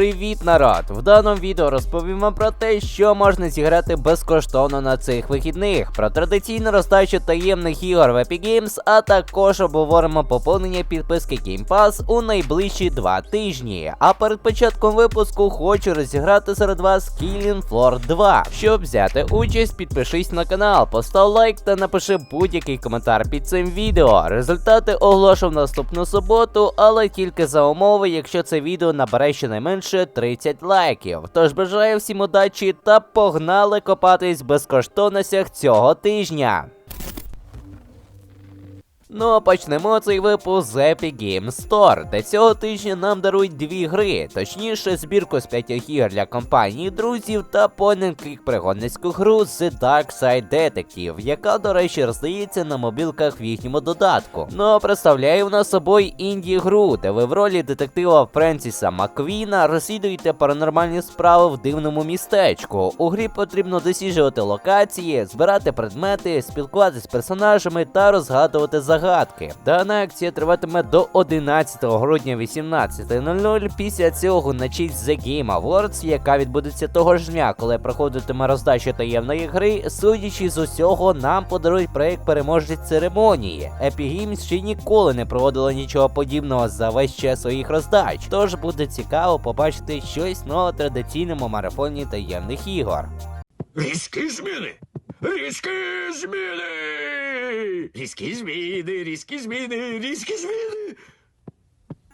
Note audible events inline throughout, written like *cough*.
Привіт, народ! В даному відео розповім вам про те, що можна зіграти безкоштовно на цих вихідних, про традиційну роздачу таємних ігор в Epic Games, а також обговоримо поповнення підписки Game Pass у найближчі два тижні. А перед початком випуску хочу розіграти серед вас Killing Floor 2. Щоб взяти участь, підпишись на канал, постав лайк та напиши будь-який коментар під цим відео. Результати оголошу в наступну суботу, але тільки за умови, якщо це відео набере щонайменше 30 лайків. Тож бажаю всім удачі та погнали копатись в безкоштовностях цього тижня. Ну а почнемо цей випуск з Epic Games Store, де цього тижня нам дарують дві гри, точніше збірку з п'ятьох ігор для компанії друзів та поненклік пригодницьку гру The Dark Side Detective, яка, до речі, роздається на мобілках в їхньому додатку. Ну а представляє вона собою інді гру, де ви в ролі детектива Френсіса Маквіна розслідуєте паранормальні справи в дивному містечку. У грі потрібно досліджувати локації, збирати предмети, спілкуватися з персонажами та розгадувати загадки. Дана акція триватиме до 11 грудня 18.00. Після цього на честь The Game Awards, яка відбудеться того ж дня, коли проходитиме роздача таємної гри, судячи з усього, нам подарують проект переможець церемонії. Epic Games ще ніколи не проводила нічого подібного за весь час своїх роздач. Тож буде цікаво побачити щось в традиційному марафоні таємних ігор. Різкі зміни! Riskesmide! Riskesmide, riskesmide, riskesmide!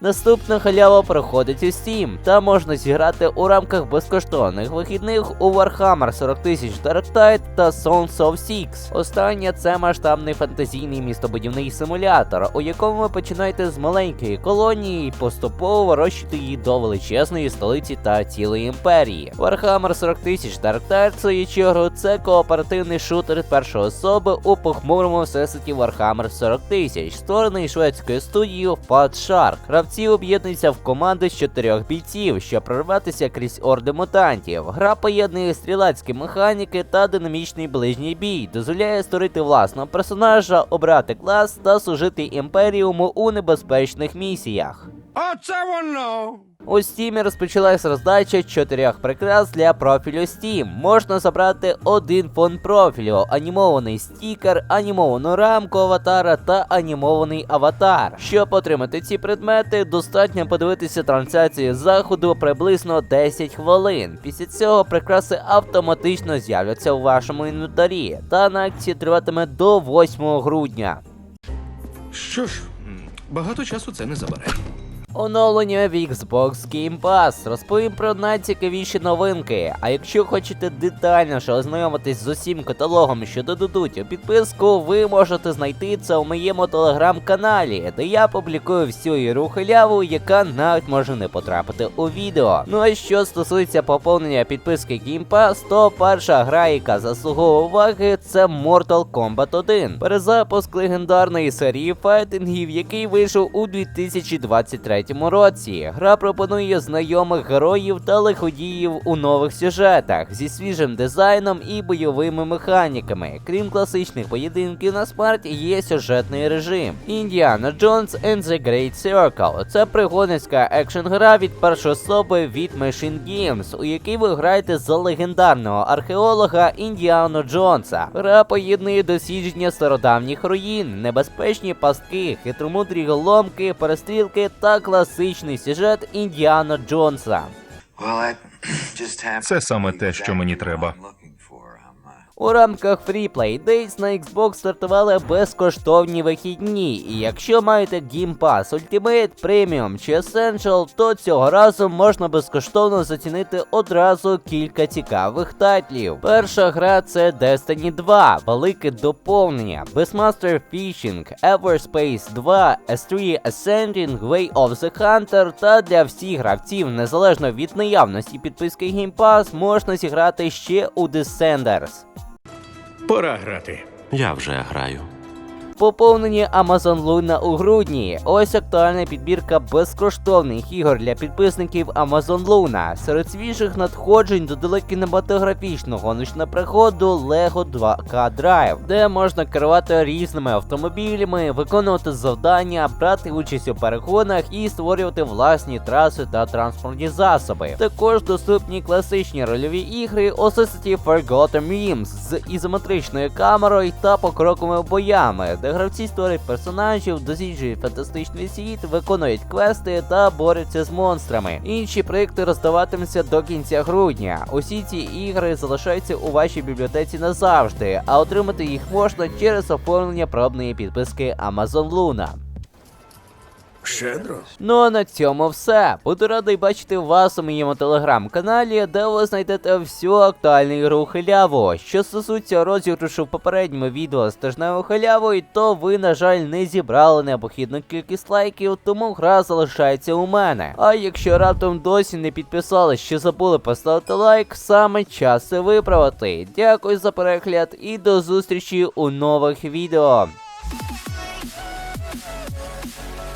Наступна халява проходить у Steam, та можна зіграти у рамках безкоштовних вихідних у Warhammer 40 тисяч Dark Tide та Sons of Six. Останнє це масштабний фантазійний містобудівний симулятор, у якому ви починаєте з маленької колонії і поступово вирощуєте її до величезної столиці та цілої імперії. Warhammer 40 тисяч Dark Tide, в свою чергу, це кооперативний шутер першої особи у похмурому всесвіті Warhammer 40 тисяч, створений шведською студією Fat Shark. Гравці об'єднуються в команди з чотирьох бійців, щоб прорватися крізь орди мутантів. Гра поєднує стрілацькі механіки та динамічний ближній бій, дозволяє створити власного персонажа, обрати клас та служити імперіуму у небезпечних місіях. Оце воно! У Steam розпочалась роздача чотирьох прикрас для профілю Steam. Можна забрати один фон профілю, анімований стікер, анімовану рамку аватара та анімований аватар. Щоб отримати ці предмети, достатньо подивитися трансляцію заходу приблизно 10 хвилин. Після цього прикраси автоматично з'являться у вашому інвентарі, та на акції триватиме до 8 грудня. Що ж, багато часу це не забере. Оновлення в Xbox Game Pass. Розповім про найцікавіші новинки. А якщо хочете детальніше ознайомитись з усім каталогом, що додадуть у підписку, ви можете знайти це у моєму телеграм-каналі, де я публікую всю ігру халяву, яка навіть може не потрапити у відео. Ну а що стосується поповнення підписки Game Pass, то перша гра, яка заслуговує уваги, це Mortal Kombat 1. Перезапуск легендарної серії файтингів, який вийшов у 2023 році. Гра пропонує знайомих героїв та лиходіїв у нових сюжетах зі свіжим дизайном і бойовими механіками. Крім класичних поєдинків на смерть, є сюжетний режим. Індіана Джонс and the Great Circle. Це пригодницька екшн гра від першої особи від Machine Games, у якій ви граєте за легендарного археолога Індіану Джонса. Гра поєднує дослідження стародавніх руїн, небезпечні пастки, хитромудрі голомки, перестрілки та класичний сюжет Індіана Джонса. *clears throat* Це саме те, що мені треба. У рамках Free Play Days на Xbox стартували безкоштовні вихідні, і якщо маєте Game Pass Ultimate, Premium чи Essential, то цього разу можна безкоштовно зацінити одразу кілька цікавих тайтлів. Перша гра це Destiny 2, велике доповнення, Beastmaster Fishing, Everspace 2, S3 Ascending, Way of the Hunter та для всіх гравців, незалежно від наявності підписки Game Pass, можна зіграти ще у Descenders. Пора грати. Я вже граю. Поповнені Amazon Luna у грудні. Ось актуальна підбірка безкоштовних ігор для підписників Amazon Luna. Серед свіжих надходжень додали кінематографічну гоночну приходу Lego 2K Drive, де можна керувати різними автомобілями, виконувати завдання, брати участь у перегонах і створювати власні траси та транспортні засоби. Також доступні класичні рольові ігри Osicity Forgotten Realms з ізометричною камерою та покроковими боями, де гравці створюють персонажів, досліджують фантастичний світ, виконують квести та борються з монстрами. Інші проекти роздаватимуться до кінця грудня. Усі ці ігри залишаються у вашій бібліотеці назавжди, а отримати їх можна через оформлення пробної підписки Amazon Luna. Щедро. Ну а на цьому все. Буду радий бачити вас у моєму телеграм-каналі, де ви знайдете всю актуальну ігру халяву. Що стосується розіграшу в попередньому відео з тижневою халявою, то ви, на жаль, не зібрали необхідну кількість лайків, тому гра залишається у мене. А якщо раптом досі не підписались чи забули поставити лайк, саме час виправити. Дякую за перегляд і до зустрічі у нових відео. you